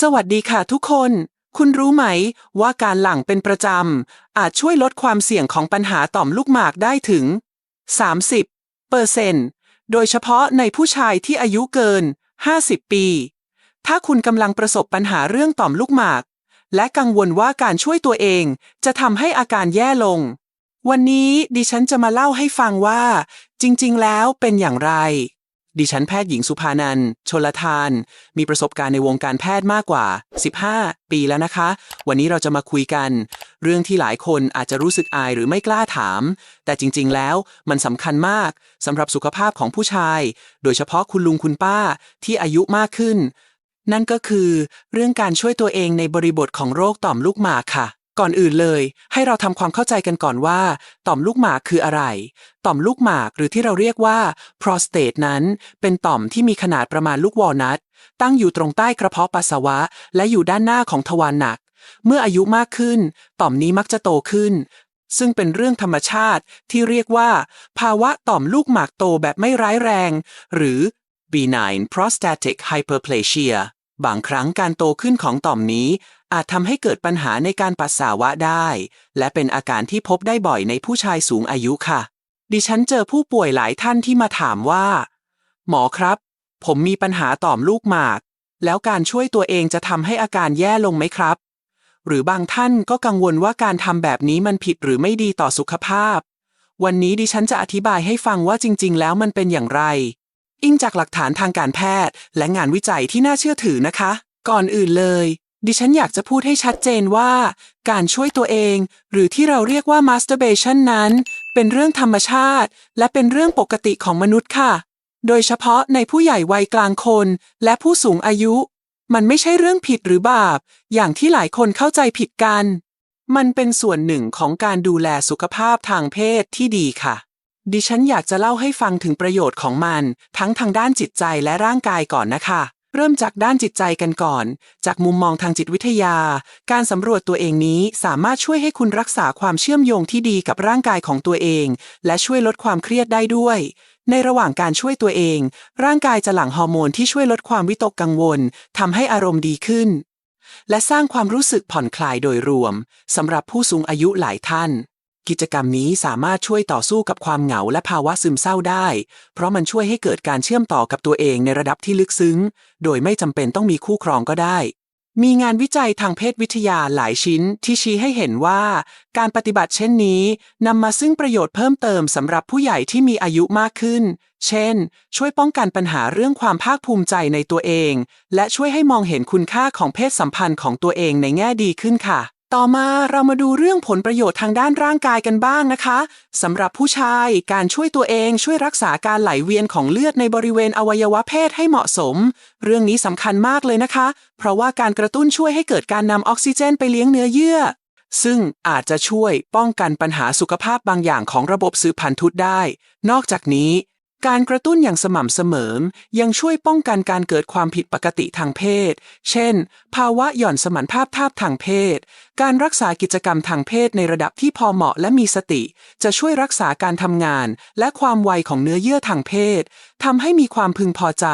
สวัสดีค่ะทุกคน คุณรู้ไหม ว่าการหลั่งเป็นประจำ อาจช่วยลดความเสี่ยงของปัญหาต่อมลูกหมากได้ถึง 30เปอร์เซนต์โดยเฉพาะในผู้ชายที่อายุเกิน 50 ปี ถ้าคุณกำลังประสบปัญหาเรื่องต่อมลูกหมาก และกังวลว่าการช่วยตัวเองจะทำให้อาการแย่ลง วันนี้ดิฉันจะมาเล่าให้ฟังว่า จริง ๆ แล้วเป็นอย่างไร ดิฉันแพทย์หญิงสุภานันท์ชลทาน มีประสบการณ์ในวงการแพทย์มากกว่า 15 ปีแล้วนะคะ วันนี้เราจะมาคุยกัน เรื่องที่หลายคนอาจจะรู้สึกอายหรือไม่กล้าถาม แต่จริงๆ แล้วมันสำคัญมากสำหรับสุขภาพของผู้ชาย โดยเฉพาะคุณลุงคุณป้าที่อายุมากขึ้น นั่นก็คือ เรื่องการช่วยตัวเองในบริบทของโรคต่อมลูกหมากค่ะ ก่อนอื่นเลย ให้เราทำความเข้าใจกันก่อนว่า ต่อมลูกหมากคืออะไร ต่อมลูกหมากหรือที่เราเรียกว่า prostate นั้น เป็นต่อมที่มีขนาดประมาณลูกวอลนัทตั้งอยู่ตรงใต้กระเพาะปัสสาวะ และอยู่ด้านหน้าของทวารหนัก เมื่ออายุมากขึ้น ต่อมนี้มักจะโตขึ้น ซึ่งเป็นเรื่องธรรมชาติที่เรียกว่า ภาวะต่อมลูกหมากโตแบบไม่ร้ายแรง หรือ benign prostatic hyperplasia บางครั้งการโตขึ้นของต่อมนี้ อาจทำให้เกิดปัญหาในการปัสสาวะได้ และเป็นอาการที่พบได้บ่อยในผู้ชายสูงอายุค่ะ ดิฉันเจอผู้ป่วยหลายท่านที่มาถามว่า หมอครับ ผมมีปัญหาต่อมลูกหมาก แล้วการช่วยตัวเองจะทำให้อาการแย่ลงไหมครับ หรือบางท่านก็กังวลว่าการทำแบบนี้มันผิดหรือไม่ดีต่อสุขภาพ วันนี้ดิฉันจะอธิบายให้ฟังว่าจริง ๆ แล้วมันเป็นอย่างไร อิงจากหลักฐานทางการแพทย์ และงานวิจัยที่น่าเชื่อถือนะคะ ก่อนอื่นเลย ดิฉันอยากจะพูดให้ชัดเจนว่า การช่วยตัวเอง หรือที่เราเรียกว่า masturbation นั้น เป็นเรื่องธรรมชาติ และเป็นเรื่องปกติของมนุษย์ค่ะ โดยเฉพาะในผู้ใหญ่วัยกลางคน และผู้สูงอายุ มันไม่ใช่เรื่องผิดหรือบาป อย่างที่หลายคนเข้าใจผิดกัน มันเป็นส่วนหนึ่งของการดูแลสุขภาพทางเพศที่ดีค่ะ ดิฉันอยากจะเล่าให้ฟังถึงประโยชน์ของมัน ทั้งทางด้านจิตใจและร่างกายก่อนนะคะ เริ่มจากด้านจิตใจกันก่อน จากมุมมองทางจิตวิทยา การสำรวจตัวเองนี้สามารถช่วยให้คุณรักษาความเชื่อมโยงที่ดีกับร่างกายของตัวเอง และช่วยลดความเครียดได้ด้วย ในระหว่างการช่วยตัวเอง ร่างกายจะหลั่งฮอร์โมนที่ช่วยลดความวิตกกังวลทำให้อารมณ์ดีขึ้น และสร้างความรู้สึกผ่อนคลายโดยรวมสำหรับผู้สูงอายุหลายท่าน กิจกรรมนี้สามารถช่วยต่อสู้กับความเหงาและภาวะซึมเศร้าได้ เพราะมันช่วยให้เกิดการเชื่อมต่อกับตัวเองในระดับที่ลึกซึ้ง โดยไม่จำเป็นต้องมีคู่ครองก็ได้มีงานวิจัยทางเพศวิทยาหลายชิ้นที่ชี้ให้เห็นว่า การปฏิบัติเช่นนี้นำมาซึ่งประโยชน์เพิ่มเติมสำหรับผู้ใหญ่ที่มีอายุมากขึ้น เช่น ช่วยป้องกันปัญหาเรื่องความภาคภูมิใจในตัวเอง และช่วยให้มองเห็นคุณค่าของเพศสัมพันธ์ของตัวเองในแง่ดีขึ้นค่ะ ต่อมาเรามาดูเรื่องผลประโยชน์ทางด้านร่างกายกันบ้างนะคะสำหรับผู้ชายการช่วยตัวเองช่วยรักษาการไหลเวียนของเลือดในบริเวณอวัยวะเพศให้เหมาะสม เรื่องนี้สำคัญมากเลยนะคะ เพราะว่าการกระตุ้นช่วยให้เกิดการนำออกซิเจนไปเลี้ยงเนื้อเยื่อ ซึ่งอาจจะช่วยป้องกันปัญหาสุขภาพบางอย่างของระบบสืบพันธุ์ทุตได้ นอกจากนี้ การกระตุ้นอย่างสม่ำเสมอยังช่วยป้องกันการเกิดความผิดปกติทางเพศ เช่น ภาวะหย่อนสมรรถภาพทาบทางเพศ การรักษากิจกรรมทางเพศในระดับที่พอเหมาะและมีสติ จะช่วยรักษาการทำงาน และความไวของเนื้อเยื่อทางเพศทำให้มีความพึงพอใจ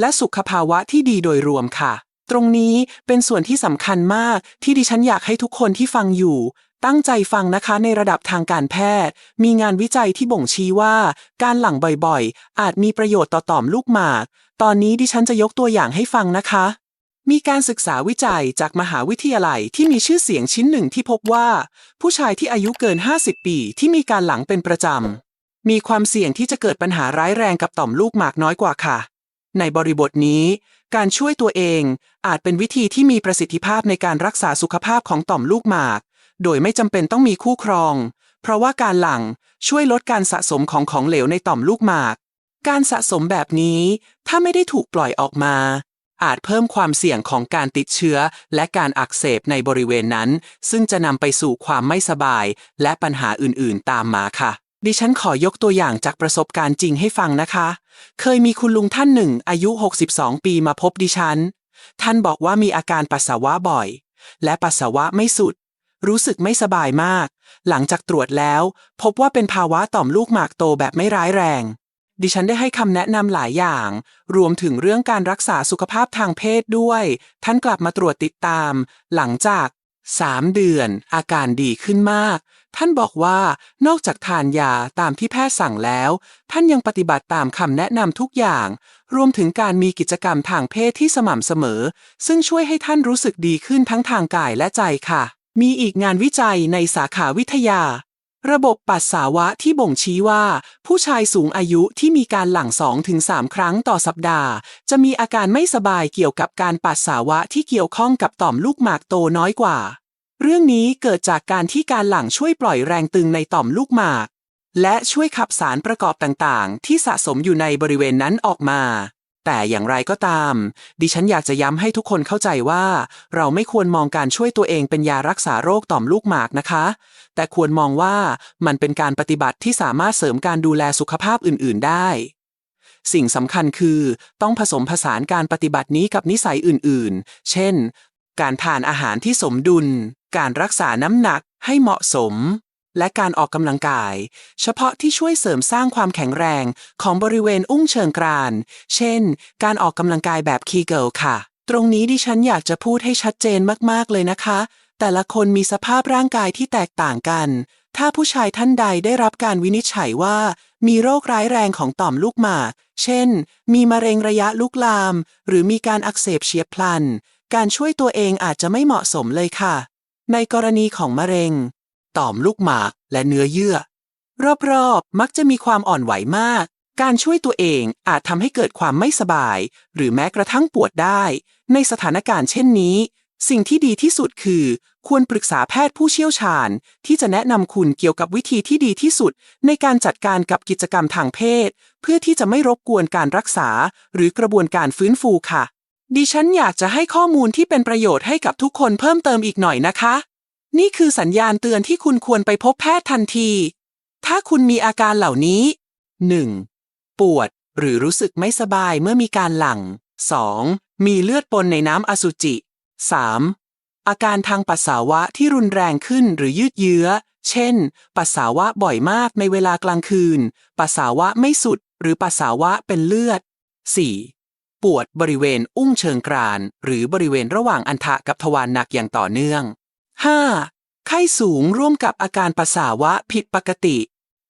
และสุขภาวะที่ดีโดยรวมค่ะ ตรงนี้เป็นส่วนที่สำคัญมากที่ดิฉันอยากให้ทุกคนที่ฟังอยู่ ตั้งใจฟังนะคะในระดับทางการแพทย์ มีงานวิจัยที่บ่งชี้ว่า การหลั่งบ่อยๆ อาจมีประโยชน์ต่อต่อมลูกหมาก ตอนนี้ดิฉันจะยกตัวอย่างให้ฟังนะคะ มีการศึกษาวิจัยจากมหาวิทยาลัยที่มีชื่อเสียงชิ้นหนึ่งที่พบว่า ผู้ชายที่อายุเกิน 50 ปีที่มีการหลังเป็นประจำ มีความเสี่ยงที่จะเกิดปัญหาร้ายแรงกับต่อมลูกหมากน้อยกว่าค่ะ ในบริบทนี้ การช่วยตัวเองอาจเป็นวิธีที่มีประสิทธิภาพในการรักษาสุขภาพของต่อมลูกหมาก โดยไม่จำเป็นต้องมีคู่ครอง เพราะว่าการหลั่งช่วยลดการสะสมของของเหลวในต่อมลูกหมาก การสะสมแบบนี้ถ้าไม่ได้ถูกปล่อยออกมา อาจเพิ่มความเสี่ยงของการติดเชื้อและการอักเสบในบริเวณนั้น ซึ่งจะนำไปสู่ความไม่สบาย และปัญหาอื่นๆ ตามมาค่ะดิฉันขอยกตัวอย่างจากประสบการณ์จริงให้ฟังนะคะ เคยมีคุณลุงท่านหนึ่ง อายุ 62 ปีมาพบดิฉัน ท่านบอกว่ามีอาการปัสสาวะบ่อย และปัสสาวะไม่สุด รู้สึกไม่สบายมาก หลังจากตรวจแล้ว พบว่าเป็นภาวะต่อมลูกหมากโตแบบไม่ร้ายแรง ดิฉันได้ให้คำแนะนำหลายอย่าง รวมถึงเรื่องการรักษาสุขภาพทางเพศด้วย ท่านกลับมาตรวจติดตาม หลังจาก3เดือน อาการดีขึ้นมาก ท่านบอกว่านอกจากทานยาตามที่แพทย์สั่งแล้ว ท่านยังปฏิบัติตามคำแนะนำทุกอย่าง รวมถึงการมีกิจกรรมทางเพศที่สม่ำเสมอ ซึ่งช่วยให้ท่านรู้สึกดีขึ้นทั้งทางกายและใจค่ะ มีอีกงานวิจัยในสาขาวิทยา ระบบปัสสาวะที่บ่งชี้ว่า ผู้ชายสูงอายุที่มีการหลั่ง 2-3 ครั้งต่อสัปดาห์ จะมีอาการไม่สบายเกี่ยวกับการปัสสาวะที่เกี่ยวข้องกับต่อมลูกหมากโตน้อยกว่า เรื่องนี้เกิดจากการที่การหลั่งช่วยปล่อยแรงตึงในต่อมลูกหมาก และช่วยขับสารประกอบต่างๆ ที่สะสมอยู่ในบริเวณนั้นออกมา แต่อย่างไรก็ตาม ดิฉันอยากจะย้ำให้ทุกคนเข้าใจว่า เราไม่ควรมองการช่วยตัวเองเป็นยารักษาโรคต่อมลูกหมากนะคะ แต่ควรมองว่ามันเป็นการปฏิบัติที่สามารถเสริมการดูแลสุขภาพอื่น ๆ ได้ สิ่งสำคัญคือ ต้องผสมผสานการปฏิบัตินี้กับนิสัยอื่น ๆ เช่น การทานอาหารที่สมดุล การรักษาน้ำหนักให้เหมาะสม และการออกกำลังกาย เฉพาะที่ช่วยเสริมสร้างความแข็งแรงของบริเวณอุ้งเชิงกราน เช่น การออกกำลังกายแบบคีเกิลค่ะ ตรงนี้ดิฉันอยากจะพูดให้ชัดเจนมากๆเลยนะคะ แต่ละคนมีสภาพร่างกายที่แตกต่างกัน ถ้าผู้ชายท่านใดได้รับการวินิจฉัยว่า มีโรคร้ายแรงของต่อมลูกหมาก เช่น มีมะเร็งระยะลุกลาม หรือมีการอักเสบเฉียบพลัน การช่วยตัวเองอาจจะไม่เหมาะสมเลยค่ะในกรณีของมะเร็ง ต่อมลูกหมากและเนื้อเยื่อ รอบๆ มักจะมีความอ่อนไหวมาก การช่วยตัวเองอาจทำให้เกิดความไม่สบาย หรือแม้กระทั่งปวดได้ ในสถานการณ์เช่นนี้ สิ่งที่ดีที่สุดคือ ควรปรึกษาแพทย์ผู้เชี่ยวชาญ ที่จะแนะนำคุณเกี่ยวกับวิธีที่ดีที่สุด ในการจัดการกับกิจกรรมทางเพศ เพื่อที่จะไม่รบกวนการรักษา หรือกระบวนการฟื้นฟูค่ะดิฉันอยากจะให้ข้อมูลที่เป็นประโยชน์ให้กับทุกคนเพิ่มเติมอีกหน่อยนะคะ นี่คือสัญญาณเตือนที่คุณควรไปพบแพทย์ทันที ถ้าคุณมีอาการเหล่านี้ 1. ปวดหรือรู้สึกไม่สบายเมื่อมีการหลัง 2. มีเลือดปนในน้ำอสุจิ 3. อาการทางปัสสาวะที่รุนแรงขึ้นหรือยืดเยื้อ เช่น ปัสสาวะบ่อยมากในเวลากลางคืน ปัสสาวะไม่สุดหรือปัสสาวะเป็นเลือด 4. ปวดบริเวณอุ้งเชิงกราน หรือบริเวณระหว่างอันทะกับทวารหนักอย่างต่อเนื่อง 5. ไข้สูงร่วมกับอาการปัสสาวะผิดปกติ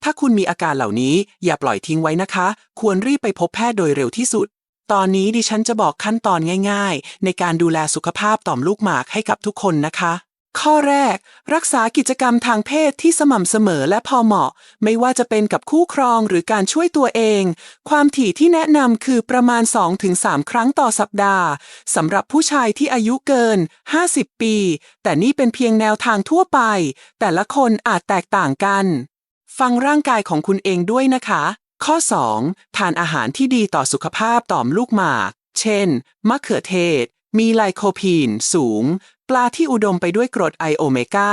ถ้าคุณมีอาการเหล่านี้อย่าปล่อยทิ้งไว้นะคะ ควรรีบไปพบแพทย์โดยเร็วที่สุด ตอนนี้ดิฉันจะบอกขั้นตอนง่าย ๆ ในการดูแลสุขภาพต่อมลูกหมากให้กับทุกคนนะคะ ข้อแรก รักษากิจกรรมทางเพศที่สม่ำเสมอและพอเหมาะ ไม่ว่าจะเป็นกับคู่ครองหรือการช่วยตัวเอง ความถี่ที่แนะนำคือประมาณ 2-3 ครั้งต่อสัปดาห์สำหรับผู้ชายที่อายุเกิน 50 ปี แต่นี่เป็นเพียงแนวทางทั่วไป แต่ละคนอาจแตกต่างกัน ฟังร่างกายของคุณเองด้วยนะคะ ข้อ 2. ทานอาหารที่ดีต่อสุขภาพต่อมลูกหมาก เช่น มะเขือเทศมีไลโคพีนสูง ปลาที่อุดมไปด้วยกรดไอโอเมก้า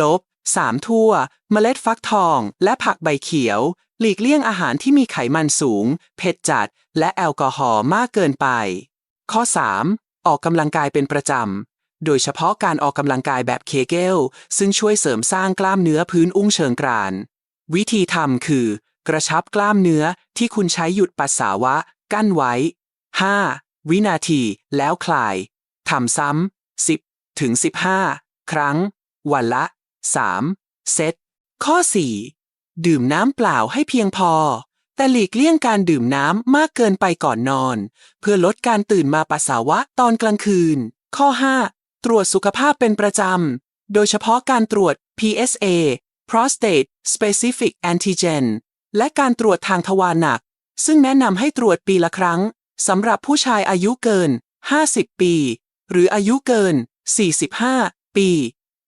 ลบ สามทั่ว เมล็ดฟักทอง และผักใบเขียว หลีกเลี่ยงอาหารที่มีไขมันสูง เผ็ดจัด และแอลกอฮอล์มากเกินไป ข้อ 3. ออกกำลังกายเป็นประจำ โดยเฉพาะการออกกำลังกายแบบเคเกล ซึ่งช่วยเสริมสร้างกล้ามเนื้อพื้นอุ้งเชิงกราน วิธีทำคือ กระชับกล้ามเนื้อที่คุณใช้หยุดปัสสาวะ กั้นไว้ 5. วินาที แล้วคลายทำซ้ำ10 ถึง 15 ครั้ง วันละ 3 เซต ข้อ 4. ดื่มน้ำเปล่าให้เพียงพอ แต่หลีกเลี่ยงการดื่มน้ำมากเกินไปก่อนนอน เพื่อลดการตื่นมาปัสสาวะตอนกลางคืน ข้อ 5. ตรวจสุขภาพเป็นประจำ โดยเฉพาะการตรวจ PSA prostate specific antigen และการตรวจทางทวารหนัก ซึ่งแนะนำให้ตรวจปีละครั้งสำหรับผู้ชายอายุเกิน 50 ปี หรืออายุเกิน 45 ปี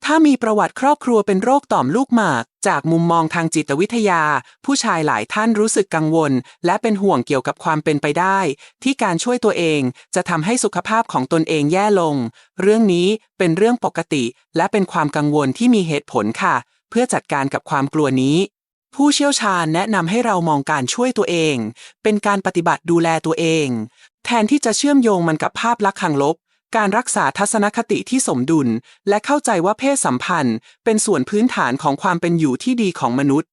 ถ้ามีประวัติครอบครัวเป็นโรคต่อมลูกหมาก จากมุมมองทางจิตวิทยา ผู้ชายหลายท่านรู้สึกกังวล และเป็นห่วงเกี่ยวกับความเป็นไปได้ ที่การช่วยตัวเองจะทำให้สุขภาพของตนเองแย่ลง เรื่องนี้เป็นเรื่องปกติ และเป็นความกังวลที่มีเหตุผลค่ะ เพื่อจัดการกับความกลัวนี้ผู้เชี่ยวชาญแนะนำให้เรามองการช่วยตัวเอง เป็นการปฏิบัติดูแลตัวเอง แทนที่จะเชื่อมโยงมันกับภาพลักษณ์ข้างลบ การรักษาทัศนคติที่สมดุล และเข้าใจว่าเพศสัมพันธ์ เป็นส่วนพื้นฐานของความเป็นอยู่ที่ดีของมนุษย์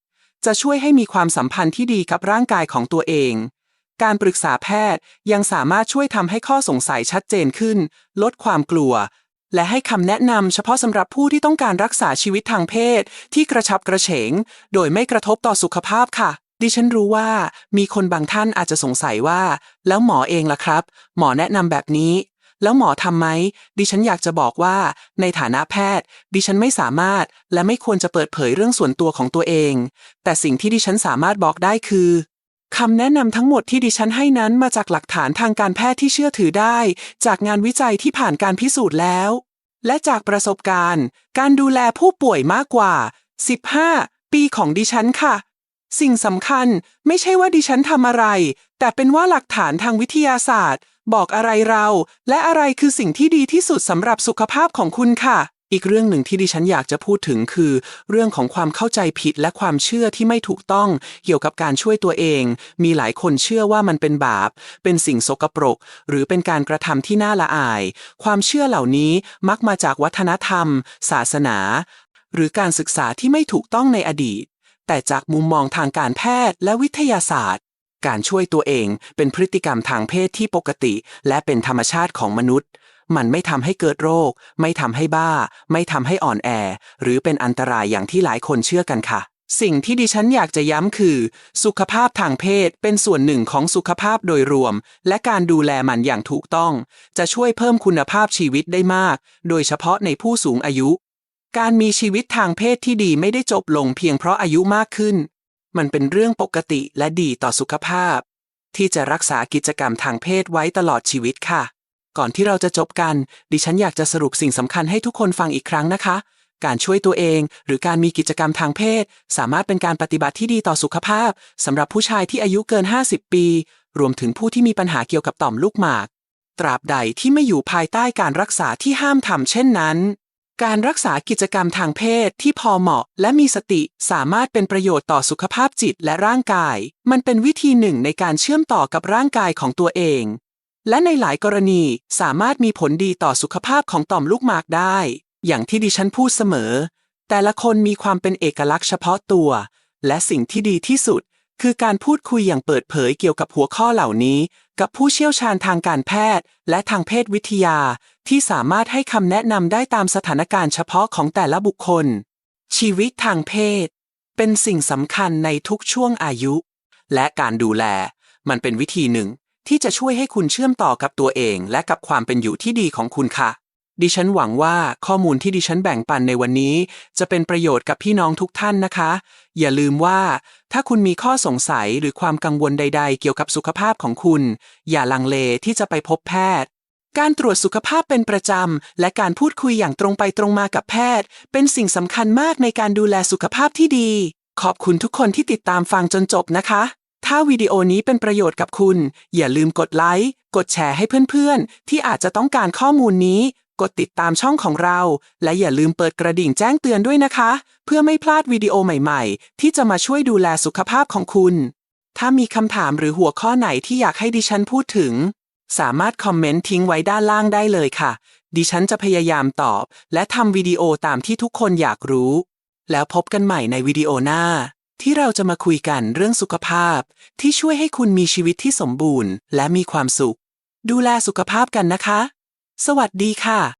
จะช่วยให้มีความสัมพันธ์ที่ดีกับร่างกายของตัวเอง การปรึกษาแพทย์ยังสามารถช่วยทำให้ข้อสงสัยชัดเจนขึ้น ลดความกลัว และให้คำแนะนำเฉพาะสำหรับผู้ที่ต้องการรักษาชีวิตทางเพศ ที่กระชับกระเฉง โดยไม่กระทบต่อสุขภาพค่ะดิฉันรู้ว่ามีคนบางท่านอาจจะสงสัยว่า แล้วหมอเองล่ะครับ หมอแนะนำแบบนี้ แล้วหมอทำไหม ดิฉันอยากจะบอกว่า ในฐานะแพทย์ ดิฉันไม่สามารถและไม่ควรจะเปิดเผยเรื่องส่วนตัวของตัวเอง แต่สิ่งที่ดิฉันสามารถบอกได้คือคำแนะนำทั้งหมดที่ดิฉันให้นั้นมาจากหลักฐานทางการแพทย์ที่เชื่อถือได้ จากงานวิจัยที่ผ่านการพิสูจน์แล้ว และจากประสบการณ์ การดูแลผู้ป่วยมากกว่า 15 ปีของดิฉันค่ะ สิ่งสำคัญไม่ใช่ว่าดิฉันทำอะไร แต่เป็นว่าหลักฐานทางวิทยาศาสตร์ บอกอะไรเรา และอะไรคือสิ่งที่ดีที่สุดสำหรับสุขภาพของคุณค่ะ อีกเรื่องหนึ่งที่ดิฉันอยากจะพูดถึงคือ เรื่องของความเข้าใจผิดและความเชื่อที่ไม่ถูกต้อง เกี่ยวกับการช่วยตัวเอง มีหลายคนเชื่อว่ามันเป็นบาป เป็นสิ่งสกปรก หรือเป็นการกระทำที่น่าละอาย ความเชื่อเหล่านี้มักมาจากวัฒนธรรม ศาสนา หรือการศึกษาที่ไม่ถูกต้องในอดีต แต่จากมุมมองทางการแพทย์และวิทยาศาสตร์ การช่วยตัวเองเป็นพฤติกรรมทางเพศที่ปกติ และเป็นธรรมชาติของมนุษย์ มันไม่ทำให้เกิดโรค ไม่ทำให้บ้า ไม่ทำให้อ่อนแอ หรือเป็นอันตรายอย่างที่หลายคนเชื่อกันค่ะ สิ่งที่ดิฉันอยากจะย้ำคือ สุขภาพทางเพศเป็นส่วนหนึ่งของสุขภาพโดยรวม และการดูแลมันอย่างถูกต้อง จะช่วยเพิ่มคุณภาพชีวิตได้มาก โดยเฉพาะในผู้สูงอายุการมีชีวิตทางเพศที่ดีไม่ได้จบลงเพียงเพราะอายุมากขึ้น มันเป็นเรื่องปกติและดีต่อสุขภาพ ที่จะรักษากิจกรรมทางเพศไว้ตลอดชีวิตค่ะ ก่อนที่เราจะจบกัน ดิฉันอยากจะสรุปสิ่งสำคัญให้ทุกคนฟังอีกครั้งนะคะ การช่วยตัวเอง หรือการมีกิจกรรมทางเพศ สามารถเป็นการปฏิบัติที่ดีต่อสุขภาพสำหรับผู้ชายที่อายุเกิน 50 ปี รวมถึงผู้ที่มีปัญหาเกี่ยวกับต่อมลูกหมาก ตราบใดที่ไม่อยู่ภายใต้การรักษาที่ห้ามทำเช่นนั้น การรักษากิจกรรมทางเพศที่พอเหมาะและมีสติสามารถเป็นประโยชน์ต่อสุขภาพจิตและร่างกาย มันเป็นวิธีหนึ่งในการเชื่อมต่อกับร่างกายของตัวเอง และในหลายกรณีสามารถมีผลดีต่อสุขภาพของต่อมลูกหมากได้ อย่างที่ดิฉันพูดเสมอ แต่ละคนมีความเป็นเอกลักษณ์เฉพาะตัว และสิ่งที่ดีที่สุด คือการพูดคุยอย่างเปิดเผยเกี่ยวกับหัวข้อเหล่านี้ กับผู้เชี่ยวชาญทางการแพทย์ และทางเพศวิทยา ที่สามารถให้คำแนะนำได้ตามสถานการณ์เฉพาะของแต่ละบุคคล ชีวิตทางเพศ เป็นสิ่งสำคัญในทุกช่วงอายุ และการดูแล มันเป็นวิธีหนึ่ง ที่จะช่วยให้คุณเชื่อมต่อกับตัวเอง และกับความเป็นอยู่ที่ดีของคุณค่ะ ดิฉันหวังว่าข้อมูลที่ดิฉันแบ่งปันในวันนี้ จะเป็นประโยชน์กับพี่น้องทุกท่านนะคะ อย่าลืมว่า ถ้าคุณมีข้อสงสัยหรือความกังวลใด ๆ เกี่ยวกับสุขภาพของคุณ อย่าลังเลที่จะไปพบแพทย์ การตรวจสุขภาพเป็นประจำ และการพูดคุยอย่างตรงไปตรงมากับแพทย์ เป็นสิ่งสำคัญมากในการดูแลสุขภาพที่ดี ขอบคุณทุกคนที่ติดตามฟังจนจบนะคะ ถ้าวิดีโอนี้เป็นประโยชน์กับคุณ อย่าลืมกดไลค์ กดแชร์ให้เพื่อนๆ ที่อาจจะต้องการข้อมูลนี้ กดติดตามช่องของเรา และอย่าลืมเปิดกระดิ่งแจ้งเตือนด้วยนะคะ เพื่อไม่พลาดวิดีโอใหม่ๆ ที่จะมาช่วยดูแลสุขภาพของคุณ ถ้ามีคำถามหรือหัวข้อไหนที่อยากให้ดิฉันพูดถึง สามารถคอมเมนต์ทิ้งไว้ด้านล่างได้เลยค่ะ ดิฉันจะพยายามตอบ และทำวิดีโอตามที่ทุกคนอยากรู้ แล้วพบกันใหม่ในวิดีโอหน้า ที่เราจะมาคุยกันเรื่องสุขภาพ ที่ช่วยให้คุณมีชีวิตที่สมบูรณ์ และมีความสุข ดูแลสุขภาพกันนะคะ สวัสดีค่ะ